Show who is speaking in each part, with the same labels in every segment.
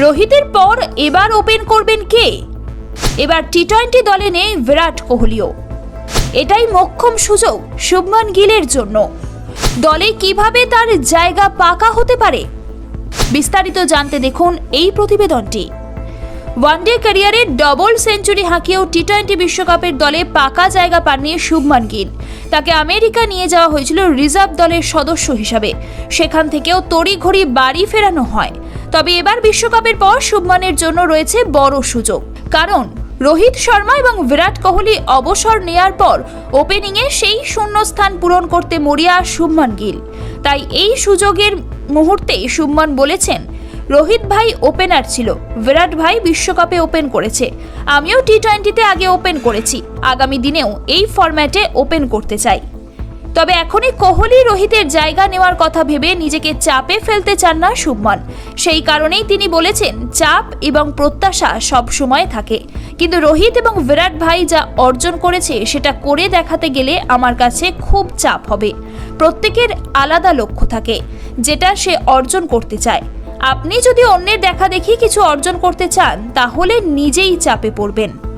Speaker 1: রোহিতের পর এবার ওপেন করবেন কে? এবার টি টোয়েন্টি দলে নেই বিরাট কোহলিও। এটাই মক্ষম সুযোগ শুভমান গিলের জন্য। দলে কীভাবে তার জায়গা পাকা হতে পারে? বিস্তারিত জানতে দেখুন এই প্রতিবেদনটি। ওয়ানডে ক্যারিয়ারে ডবল সেঞ্চুরি হাঁকিয়েও টি টোয়েন্টি বিশ্বকাপের দলে পাকা জায়গা পাননি শুভমান গিল। তাকে আমেরিকা নিয়ে যাওয়া হয়েছিল রিজার্ভ দলের সদস্য হিসাবে। সেখান থেকেও তড়িঘড়ি বাড়ি ফেরানো হয়। তবে এবার বিশ্বকাপের পর শুভমানের জন্য রয়েছে বড় সুযোগ। কারণ, রোহিত শর্মা এবং বিরাট কোহলি অবসর নেয়ার পর ওপেনিংয়ে সেই শূন্যস্থান পূরণ করতে মরিয়া শুভমান গিল। তাই এই সুযোগের মুহূর্তে শুভমান বলেছেন, রোহিত ভাই ওপেনার ছিল, বিরাট ভাই বিশ্বকাপে ওপেন করেছে। আমিও টি টোয়েন্টিতে আগে ওপেন করেছি। আগামী দিনেও এই ফরম্যাটে ওপেন করতে চাই। তবে এখনই কোহলি রোহিতের জায়গা নেওয়ার কথা ভেবে নিজেকে চাপে ফেলতে চান না শুভমন। সেই কারণেই তিনি বলেছেন, চাপ এবং প্রত্যাশা সব সময় থাকে। কিন্তু রোহিত এবং বিরাট ভাই যা অর্জন করেছে, সেটা করে দেখাতে গেলে আমার কাছে খুব চাপ হবে। প্রত্যেকের আলাদা লক্ষ্য থাকে, যেটা সে অর্জন করতে চায়। আপনি যদি অন্যের দেখা দেখি কিছু অর্জন করতে চান, তাহলে নিজেই চাপে পড়বেন।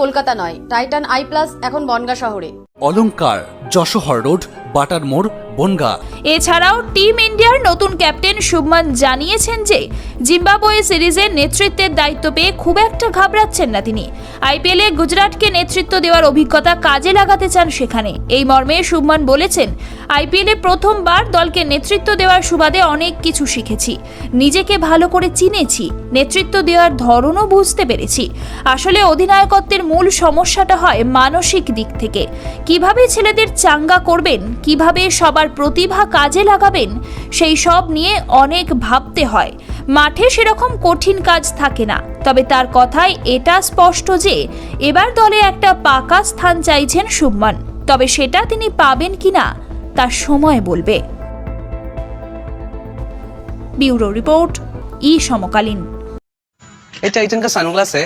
Speaker 2: কলকাতা নয় টাইটান আই প্লাস এখন বনগা শহরে।
Speaker 3: অলংকার যশোহর রোড বাটার মোড় বনগা।
Speaker 1: এছাড়াও টিম ইন্ডিয়ার নতুন ক্যাপ্টেন শুভমান জানিয়েছেন যে, জিম্বাবুয়ে সিরিজের নেতৃত্বের দায়িত্ব পেয়ে খুব একটা ঘাবড়াচ্ছেন না তিনি। আইপিএলে গুজরাটকে নেতৃত্ব দেওয়ার অভিজ্ঞতা কাজে লাগাতে চান সেখানে। এই মর্মে শুভমান বলেছেন, আইপিএলে প্রথমবার দলকে নেতৃত্ব দেওয়ার সুবাদে অনেক কিছু শিখেছি। নিজেকে ভালো করে চিনেছি, নেতৃত্ব দেওয়ার ধরনও বুঝতে পেরেছি। আসলে অধিনায়কত্বের মূল সমস্যাটা হয় মানসিক দিক থেকে। কীভাবে ছেলেদের চাঙ্গা করবেন, কীভাবে সবার প্রতিভা কাজে লাগাবেন সেই সব নিয়ে অনেক ভাবতে হয় মাঠে সেরকম কঠিন কাজ থাকে না তবে তার কথায় এটা স্পষ্ট যে এবার দলে একটা পাকা স্থান চাইছেন শুভমান তবে সেটা তিনি পাবেন কিনা তার সময় বলবে ব্যুরো রিপোর্ট ই সমকালীন
Speaker 4: ये टाइटन का सनग्लास है